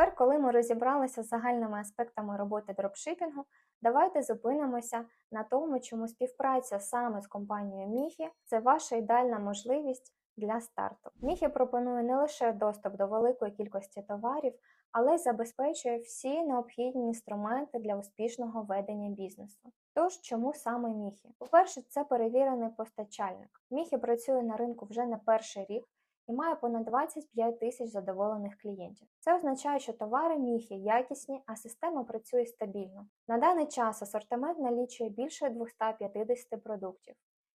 Тепер, коли ми розібралися з загальними аспектами роботи дропшипінгу, давайте зупинимося на тому, чому співпраця саме з компанією Міхі це ваша ідеальна можливість для старту. Міхі пропонує не лише доступ до великої кількості товарів, але й забезпечує всі необхідні інструменти для успішного ведення бізнесу. Тож, чому саме Міхі? По-перше, це перевірений постачальник. Міхі працює на ринку вже не перший рік і має понад 25 тисяч задоволених клієнтів. Це означає, що товари Міхі якісні, а система працює стабільно. На даний час асортимент налічує більше 250 продуктів.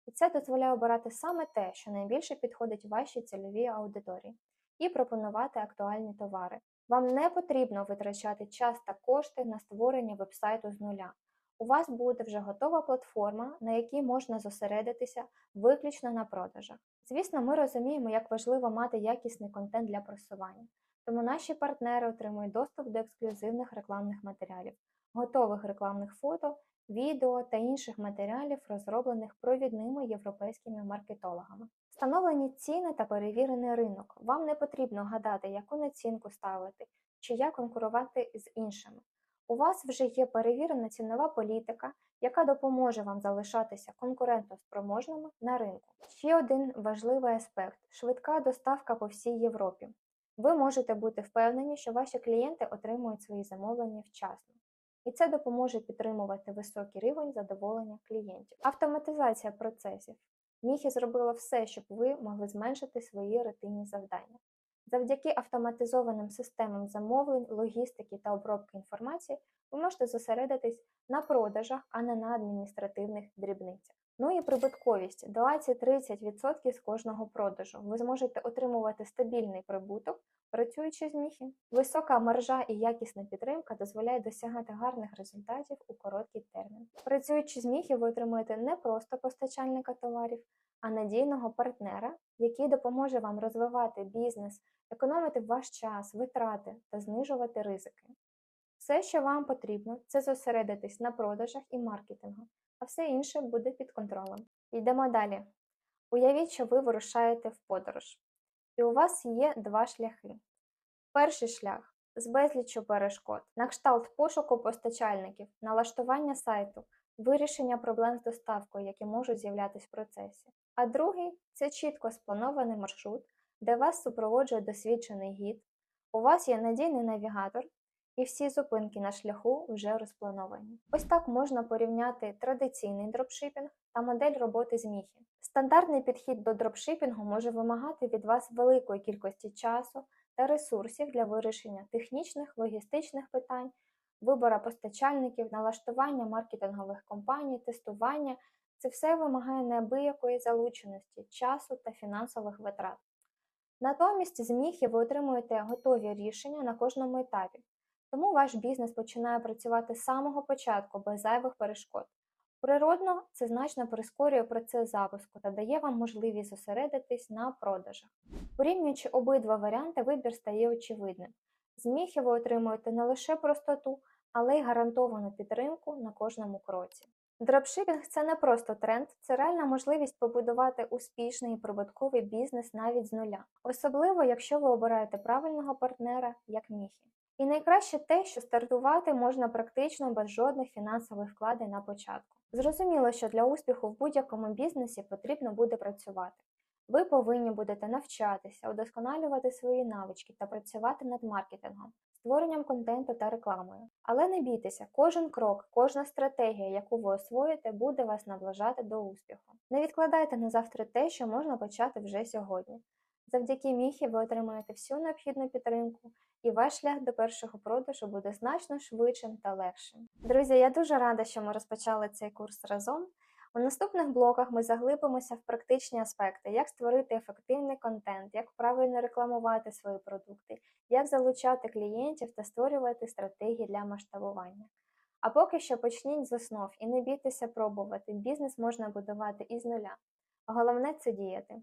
І це дозволяє обирати саме те, що найбільше підходить вашій цільовій аудиторії, і пропонувати актуальні товари. Вам не потрібно витрачати час та кошти на створення вебсайту з нуля. У вас буде вже готова платформа, на якій можна зосередитися виключно на продажах. Звісно, ми розуміємо, як важливо мати якісний контент для просування, тому наші партнери отримують доступ до ексклюзивних рекламних матеріалів, готових рекламних фото, відео та інших матеріалів, розроблених провідними європейськими маркетологами. Встановлені ціни та перевірений ринок. Вам не потрібно гадати, яку націнку ставити чи як конкурувати з іншими. У вас вже є перевірена цінова політика, яка допоможе вам залишатися конкурентоспроможними на ринку. Ще один важливий аспект швидка доставка по всій Європі. Ви можете бути впевнені, що ваші клієнти отримують свої замовлення вчасно. І це допоможе підтримувати високий рівень задоволення клієнтів. Автоматизація процесів. Міхі зробила все, щоб ви могли зменшити свої рутинні завдання. Завдяки автоматизованим системам замовлень, логістики та обробки інформації ви можете зосередитись на продажах, а не на адміністративних дрібницях. Ну і прибутковість 20-30% з кожного продажу. Ви зможете отримувати стабільний прибуток, працюючи з міхи. Висока маржа і якісна підтримка дозволяють досягати гарних результатів у короткий термін. Працюючи з міхи, ви отримуєте не просто постачальника товарів, а надійного партнера, який допоможе вам розвивати бізнес, економити ваш час, витрати та знижувати ризики. Все, що вам потрібно, це зосередитись на продажах і маркетингу, а все інше буде під контролем. Йдемо далі. Уявіть, що ви вирушаєте в подорож, і у вас є два шляхи. Перший шлях з безліччю перешкод, на кшталт пошуку постачальників, налаштування сайту, вирішення проблем з доставкою, які можуть з'являтися в процесі. А другий це чітко спланований маршрут, де вас супроводжує досвідчений гід, у вас є надійний навігатор, і всі зупинки на шляху вже розплановані. Ось так можна порівняти традиційний дропшипінг та модель роботи з міхі. Стандартний підхід до дропшипінгу може вимагати від вас великої кількості часу та ресурсів для вирішення технічних, логістичних питань, вибора постачальників, налаштування маркетингових компаній, тестування. Це все вимагає неабиякої залученості, часу та фінансових витрат. Натомість з міхи ви отримуєте готові рішення на кожному етапі, тому ваш бізнес починає працювати з самого початку без зайвих перешкод. Природно, це значно прискорює процес запуску та дає вам можливість зосередитись на продажах. Порівнюючи обидва варіанти, вибір стає очевидним. З міхи ви отримуєте не лише простоту, але й гарантовану підтримку на кожному кроці. Дропшипінг це не просто тренд, це реальна можливість побудувати успішний і прибутковий бізнес навіть з нуля, особливо якщо ви обираєте правильного партнера, як міхі. І найкраще те, що стартувати можна практично без жодних фінансових вкладень на початку. Зрозуміло, що для успіху в будь-якому бізнесі потрібно буде працювати. Ви повинні будете навчатися, удосконалювати свої навички та працювати над маркетингом, створенням контенту та рекламою. Але не бійтеся, кожен крок, кожна стратегія, яку ви освоїте, буде вас наближати до успіху. Не відкладайте на завтра те, що можна почати вже сьогодні. Завдяки міхі ви отримаєте всю необхідну підтримку, і ваш шлях до першого продажу буде значно швидшим та легшим. Друзі, я дуже рада, що ми розпочали цей курс разом. У наступних блоках ми заглибимося в практичні аспекти, як створити ефективний контент, як правильно рекламувати свої продукти, як залучати клієнтів та створювати стратегії для масштабування. А поки що почніть з основ і не бійтеся пробувати. Бізнес можна будувати із нуля. Головне це діяти.